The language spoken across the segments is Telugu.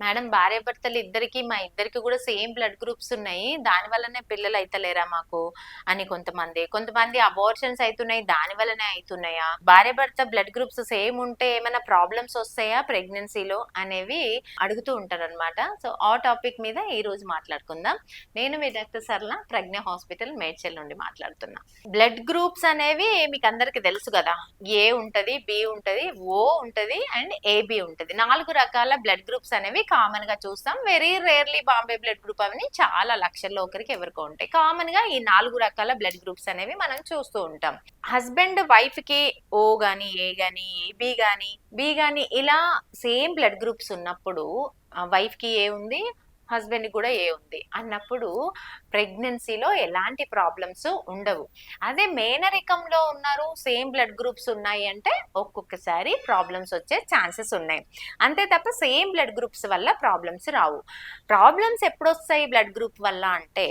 భార్య భర్తలు ఇద్దరికి మా ఇద్దరికి కూడా సేమ్ బ్లడ్ గ్రూప్స్ ఉన్నాయి. దాని వల్లనే పిల్లలు అయితలేరా మాకు? అని కొంతమంది. కొంతమంది అబార్షన్స్ అవుతున్నాయి దాని వల్లనే అవుతున్నాయా భార్య భర్త బ్లడ్ గ్రూప్స్ సేమ్ ఉంటే ఏమైనా ప్రాబ్లమ్స్ వస్తాయా ప్రెగ్నెన్సీలో అనేవి అడుగుతూ ఉంటారు అనమాట సో ఆ టాపిక్ మీద ఈ రోజు మాట్లాడుకుందాం. నేను మీ డాక్టర్ సర్ల ప్రజ్ఞ హాస్పిటల్ మేడ్చల్ నుండి మాట్లాడుతున్నా. బ్లడ్ గ్రూప్స్ అనేవి మీకు అందరికి తెలుసు కదా. ఏ ఉంటది బి ఉంటది ఓ ఉంటది అండ్ ఏబి ఉంటది. నాలుగు రకాల బ్లడ్ గ్రూప్స్ అనేవి కామన్గా చూస్తాం. Very rarely Bombay blood group అవన్నీ చాలా లక్షల్లో ఒకరికి ఎవరికో ఉంటాయి. కామన్గా ఈ నాలుగు రకాల బ్లడ్ గ్రూప్స్ అనేవి మనం చూస్తూ ఉంటాం. హస్బెండ్ వైఫ్కి ఓ గాని ఏ గాని బి గాని బి గాని ఇలా సేమ్ బ్లడ్ గ్రూప్స్ ఉన్నప్పుడు వైఫ్కి ఏ ఉంది హస్బెండ్ కూడా ఏ ఉంది. అన్నప్పుడు ప్రెగ్నెన్సీలో ఎలాంటి ప్రాబ్లమ్స్ ఉండవు. అదే మేనరికంలో ఉన్నారు సేమ్ బ్లడ్ గ్రూప్స్ ఉన్నాయి అంటే ఒక్కొక్కసారి ప్రాబ్లమ్స్ వచ్చే ఛాన్సెస్ ఉన్నాయి. అంతే తప్ప సేమ్ బ్లడ్ గ్రూప్స్ వల్ల ప్రాబ్లమ్స్ రావు. ప్రాబ్లమ్స్ ఎప్పుడొస్తాయి బ్లడ్ గ్రూప్ వల్ల అంటే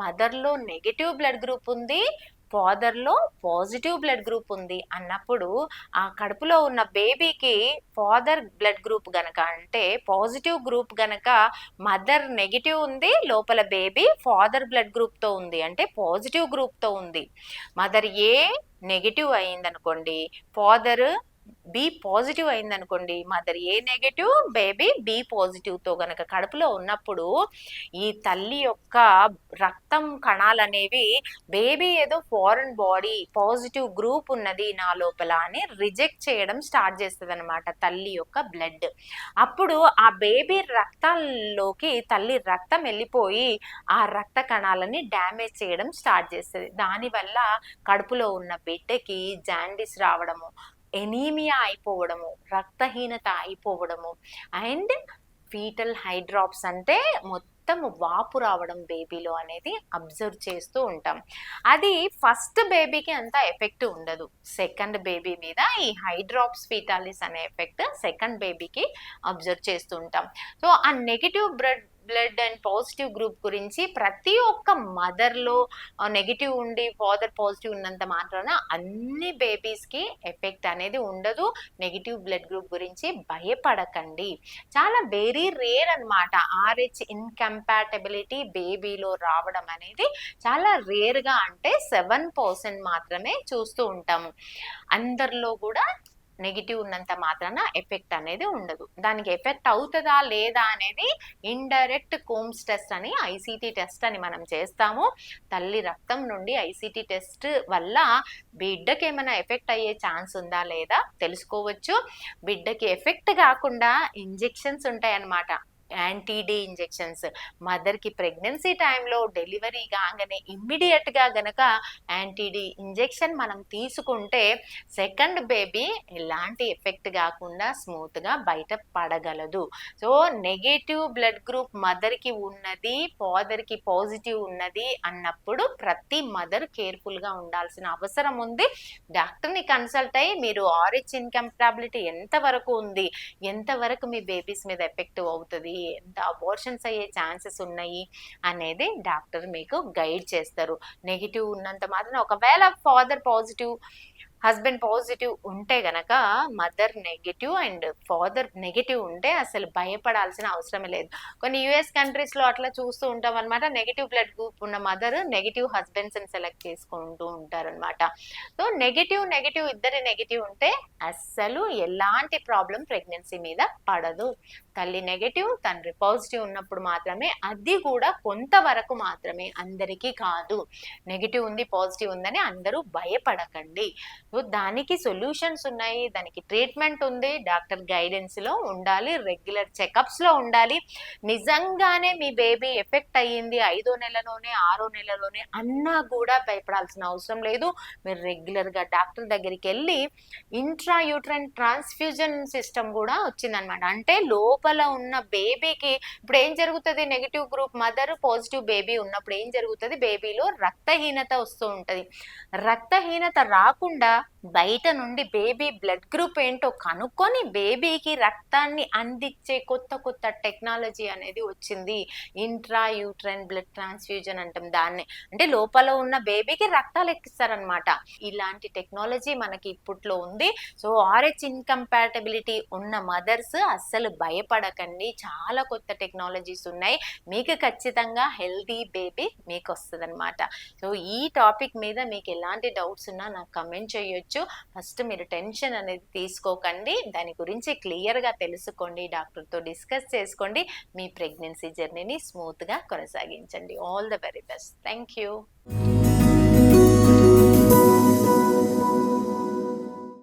మదర్లో నెగిటివ్ బ్లడ్ గ్రూప్ ఉంది ఫాదర్లో పాజిటివ్ బ్లడ్ గ్రూప్ ఉంది అన్నప్పుడు ఆ కడుపులో ఉన్న బేబీకి ఫాదర్ బ్లడ్ గ్రూప్ గనక అంటే పాజిటివ్ గ్రూప్ గనక మదర్ నెగిటివ్ ఉంది లోపల బేబీ ఫాదర్ బ్లడ్ గ్రూప్తో ఉంది. అంటే పాజిటివ్ గ్రూప్తో ఉంది. మదర్ ఏ నెగిటివ్ అయిందనుకోండి ఫాదర్ బి పాజిటివ్ అయిందనుకోండి mother A negative baby B పాజిటివ్తో గనక కడుపులో ఉన్నప్పుడు ఈ తల్లి యొక్క రక్తం కణాలు అనేవి బేబీ ఏదో ఫారెన్ బాడీ పాజిటివ్ గ్రూప్ ఉన్నది నా లోపల అని రిజెక్ట్ చేయడం స్టార్ట్ చేస్తుంది అనమాట తల్లి యొక్క బ్లడ్. అప్పుడు ఆ బేబీ రక్తాల్లోకి తల్లి రక్తం వెళ్ళిపోయి ఆ రక్త కణాలని డ్యామేజ్ చేయడం స్టార్ట్ చేస్తుంది. దానివల్ల కడుపులో ఉన్న బిడ్డకి జాండిస్ రావడము ఎనీమియా అయిపోవడము రక్తహీనత అయిపోవడము అండ్ ఫీటల్ హైడ్రాప్స్ అంటే మొత్తం వాపు రావడం బేబీలో అనేది అబ్జర్వ్ చేస్తూ ఉంటాం. అది ఫస్ట్ బేబీకి అంత ఎఫెక్ట్ ఉండదు. సెకండ్ బేబీ మీద ఈ హైడ్రాప్స్ ఫీటాలిస్ అనే ఎఫెక్ట్ సెకండ్ బేబీకి అబ్జర్వ్ చేస్తూ ఉంటాం. సో ఆ negative blood blood and positive group గురించి ప్రతి ఒక్క మదర్లో నెగిటివ్ ఉండి ఫాదర్ పాజిటివ్ ఉన్నంత మాత్రాన అన్ని బేబీస్కి ఎఫెక్ట్ అనేది ఉండదు. నెగిటివ్ బ్లడ్ గ్రూప్ గురించి భయపడకండి. చాలా వెరీ రేర్ అనమాట ఆర్హెచ్ ఇన్కంపాటబిలిటీ బేబీలో రావడం అనేది చాలా రేర్గా అంటే సెవెన్ పర్సెంట్ మాత్రమే చూస్తూ ఉంటాము. అందరిలో కూడా నెగిటివ్ ఉన్నంత మాత్రాన ఎఫెక్ట్ అనేది ఉండదు. దానికి ఎఫెక్ట్ అవుతుందా లేదా అనేది ఇండైరెక్ట్ కోమ్స్ టెస్ట్ అని ఐసీటీ టెస్ట్ అని మనం చేస్తాము. తల్లి రక్తం నుండి ఐసీటీ టెస్ట్ వల్ల బిడ్డకి ఏమైనా ఎఫెక్ట్ అయ్యే ఛాన్స్ ఉందా లేదా తెలుసుకోవచ్చు. బిడ్డకి ఎఫెక్ట్ కాకుండా ఇంజెక్షన్స్ ఉంటాయన్నమాట. Anti D injections. మదర్కి ప్రెగ్నెన్సీ టైంలో డెలివరీ కాగానే ఇమ్మీడియట్గా గనక యాంటీడీ ఇంజెక్షన్ మనం తీసుకుంటే సెకండ్ బేబీ ఎలాంటి ఎఫెక్ట్ కాకుండా స్మూత్గా బయట పడగలదు. సో నెగటివ్ బ్లడ్ గ్రూప్ మదర్కి ఉన్నది ఫాదర్కి పాజిటివ్ ఉన్నది అన్నప్పుడు ప్రతి మదర్ కేర్ఫుల్గా ఉండాల్సిన అవసరం ఉంది. డాక్టర్ని కన్సల్ట్ అయ్యి మీరు ఆర్హెచ్ ఇన్కంపాబిలిటీ ఎంతవరకు ఉంది ఎంతవరకు మీ బేబీస్ మీద ఎఫెక్టివ్ అవుతుంది ఎంత అబోర్షన్స్ అయ్యే ఛాన్సెస్ ఉన్నాయి అనేది డాక్టర్ మీకు గైడ్ చేస్తారు. నెగిటివ్ ఉన్నంత మాత్రం ఒకవేళ ఫాదర్ పాజిటివ్ హస్బెండ్ పాజిటివ్ ఉంటే గనక mother negative and father negative ఉంటే అసలు భయపడాల్సిన అవసరమే లేదు. కొన్ని యుఎస్ కంట్రీస్లో అట్లా చూస్తూ ఉంటాం అనమాట నెగిటివ్ బ్లడ్ గ్రూప్ ఉన్న మదర్ నెగిటివ్ హస్బెండ్స్ని సెలెక్ట్ చేసుకుంటూ ఉంటారనమాట సో నెగిటివ్ నెగిటివ్ ఇద్దరి నెగిటివ్ ఉంటే అస్సలు ఎలాంటి ప్రాబ్లం ప్రెగ్నెన్సీ మీద పడదు. తల్లి నెగిటివ్ తండ్రి పాజిటివ్ ఉన్నప్పుడు మాత్రమే అది కూడా కొంతవరకు మాత్రమే అందరికీ కాదు. నెగిటివ్ ఉంది పాజిటివ్ ఉందని అందరూ భయపడకండి. దానికి సొల్యూషన్స్ ఉన్నాయి దానికి ట్రీట్మెంట్ ఉంది డాక్టర్ గైడెన్స్లో ఉండాలి రెగ్యులర్ చెకప్స్లో ఉండాలి. నిజంగానే మీ బేబీ ఎఫెక్ట్ అయ్యింది ఐదో నెలలోనే ఆరో నెలలోనే అన్నా కూడా భయపడాల్సిన అవసరం లేదు. మీరు రెగ్యులర్గా డాక్టర్ దగ్గరికి వెళ్ళి ఇంట్రా యూట్రన్ ట్రాన్స్ఫ్యూజన్ సిస్టమ్ కూడా వచ్చిందనమాట. అంటే లోపల ఉన్న బేబీకి ఇప్పుడు ఏం జరుగుతుంది? Negative group mother positive baby ఉన్నప్పుడు ఏం జరుగుతుంది? బేబీలో రక్తహీనత వస్తూ ఉంటుంది. రక్తహీనత రాకుండా 감사합니다. బయట నుండి బేబీ బ్లడ్ గ్రూప్ ఏంటో కనుక్కొని బేబీకి రక్తాన్ని అందించే కొత్త కొత్త టెక్నాలజీ అనేది వచ్చింది. ఇంట్రా యూట్రైన్ బ్లడ్ ట్రాన్స్ఫ్యూజన్ అంటాం దాన్ని. అంటే లోపల ఉన్న బేబీకి రక్తాలు ఎక్కిస్తారనమాట ఇలాంటి టెక్నాలజీ మనకి ఇప్పట్లో ఉంది. సో ఆర్హెచ్ ఇన్కంపాటబిలిటీ ఉన్న మదర్స్ అస్సలు భయపడకండి. చాలా కొత్త టెక్నాలజీస్ ఉన్నాయి. మీకు ఖచ్చితంగా హెల్దీ బేబీ మీకు వస్తుంది సో ఈ టాపిక్ మీద మీకు ఎలాంటి డౌట్స్ ఉన్నా నాకు కమెంట్ చేయొచ్చు. ఫస్ట్ మీరు టెన్షన్ అనేది తీసుకోకండి. దాని గురించి క్లియర్గా తెలుసుకోండి. డాక్టర్తో డిస్కస్ చేసుకోండి. మీ ప్రెగ్నెన్సీ జర్నీని స్మూత్గా కొనసాగించండి. All the very best. Thank you